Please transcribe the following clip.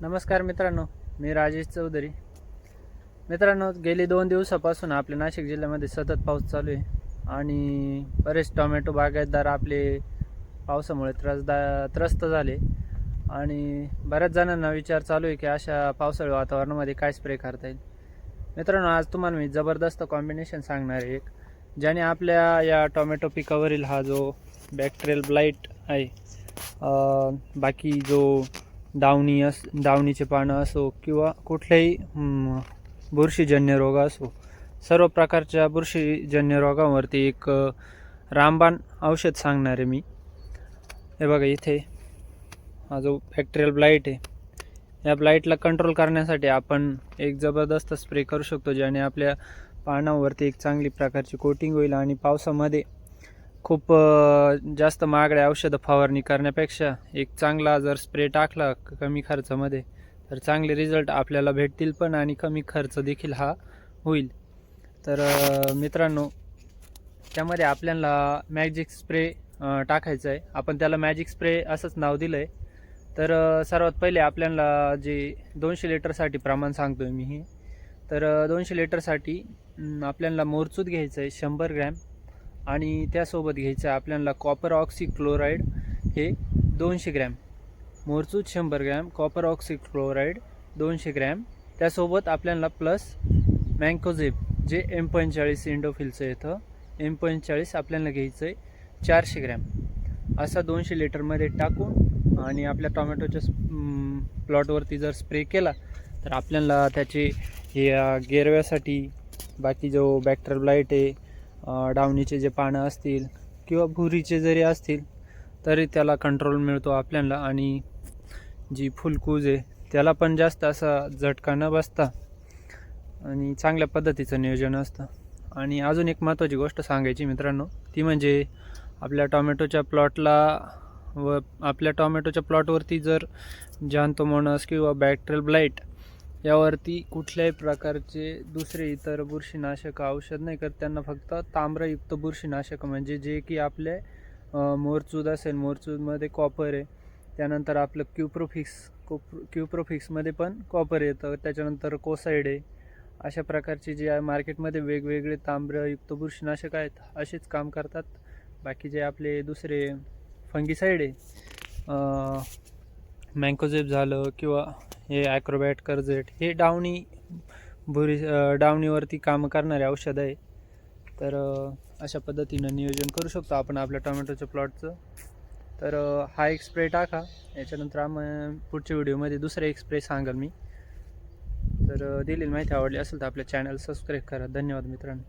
नमस्कार मित्रांनो मी राजेश चौधरी. मित्रांनो गेली दोन दिवसापासून आपल्या नाशिक जिल्ह्यामध्ये सतत पाऊस चालू आहे आणि बरेच टोमॅटो बागायतदार आपले पावसामुळे त्रसदा त्रस्त झाले. आणि बऱ्याच जणांना विचार चालू आहे की अशा पावसाळी वातावरणामध्ये काय स्प्रे करता येईल? मित्रांनो आज तुम्हाला मी जबरदस्त कॉम्बिनेशन सांगणार आहे एक ज्याने आपल्या या टोमॅटो पिकावरील हा जो बॅक्टेरियल ब्लाईट आहे बाकी जो दावणी अस दावणीचे पानं असो किंवा कुठल्याही बुरशीजन्य रोग असो सर्व प्रकारच्या बुरशीजन्य रोगांवरती एक रामबाण औषध सांगणार आहे मी. हे बघा इथे हा जो बॅक्टेरियल ब्लाईट आहे या ब्लाईटला कंट्रोल करण्यासाठी आपण एक जबरदस्त स्प्रे करू शकतो ज्याने आपल्या पानावरती एक चांगली प्रकारची कोटिंग होईल आणि पावसामध्ये खूप जास्त महागड्या औषधं फवारणी करण्यापेक्षा एक चांगला जर स्प्रे टाकला कमी खर्चामध्ये तर चांगले रिझल्ट आपल्याला भेटतील पण आणि कमी खर्च देखील हा होईल. तर मित्रांनो त्यामध्ये आपल्याला मॅजिक स्प्रे टाकायचं आहे आपण त्याला मॅजिक स्प्रे असंच नाव दिलं आहे तर सर्वात पहिले आपल्याला जे दोनशे लिटरसाठी प्रमाण सांगतो आहे मी हे तर दोनशे लिटरसाठी आपल्याला मोरचूत घ्यायचं आहे शंभर ग्रॅम. आणि त्यासोबत घ्यायचं आहे आपल्याला कॉपर ऑक्सिक्लोराईड हे दोनशे ग्रॅम. मोरचूत शंभर ग्रॅम कॉपर ऑक्सिक्लोराईड दोनशे ग्रॅम. त्यासोबत आपल्याला प्लस मँकोझेब जे एम पंचेचाळीस इंडोफिलचं येतं एम पंचेचाळीस आपल्याला घ्यायचं आहे चारशे ग्रॅम. असा दोनशे लिटरमध्ये टाकून आणि आपल्या टोमॅटोच्या प्लॉटवरती जर स्प्रे केला तर आपल्याला त्याचे हे गेरव्यासाठी बाकी जो बॅक्टर ब्लाईट आहे डावणीचे जे पानं असतील किंवा भुरीचे जरी असतील तरी त्याला कंट्रोल मिळतो आपल्याला. आणि जी फुलकूज आहे त्याला पण जास्त असा झटका न बसता आणि चांगल्या पद्धतीचं नियोजन असतं. आणि अजून एक महत्त्वाची गोष्ट सांगायची मित्रांनो ती म्हणजे आपल्या टॉमॅटोच्या प्लॉटला व आपल्या टॉमॅटोच्या प्लॉटवरती जर जॅन्थोमोनस किंवा बॅक्टेरियल ब्लाईट यावरती कुठल्याही प्रकारचे दुसरे इतर बुरशीनाशक औषध नाही करत त्यांना फक्त ताम्रयुक्त बुरशीनाशक म्हणजे जे की आपले मोरचूद असेल मोरचूदमध्ये कॉपर आहे. त्यानंतर आपलं क्युप्रोफिक्स कोप क्युप्रोफिक्समध्ये पण कॉपर येतं त्याच्यानंतर कोसाईड आहे. अशा प्रकारचे जे आहे मार्केटमध्ये वेगवेगळे ताम्रयुक्त बुरशीनाशक आहेत असेच काम करतात. बाकी जे आपले दुसरे फंगीसाईड आहे मँकोझेप झालं किंवा हे ॲक्रोबॅट कर्जेट हे डावणी भुरी डावणीवरती कामं करणारे औषध आहे. तर अशा पद्धतीनं नियोजन करू शकतो आपण आपल्या टोमॅटोच्या प्लॉटचं. तर हा एक स्प्रे टाका. याच्यानंतर आम्ही पुढच्या व्हिडिओमध्ये दुसरा एक स्प्रे सांगाल मी. तर दिलेली माहिती आवडली असेल तर आपल्या चॅनल सबस्क्राईब करा. धन्यवाद मित्रांनो.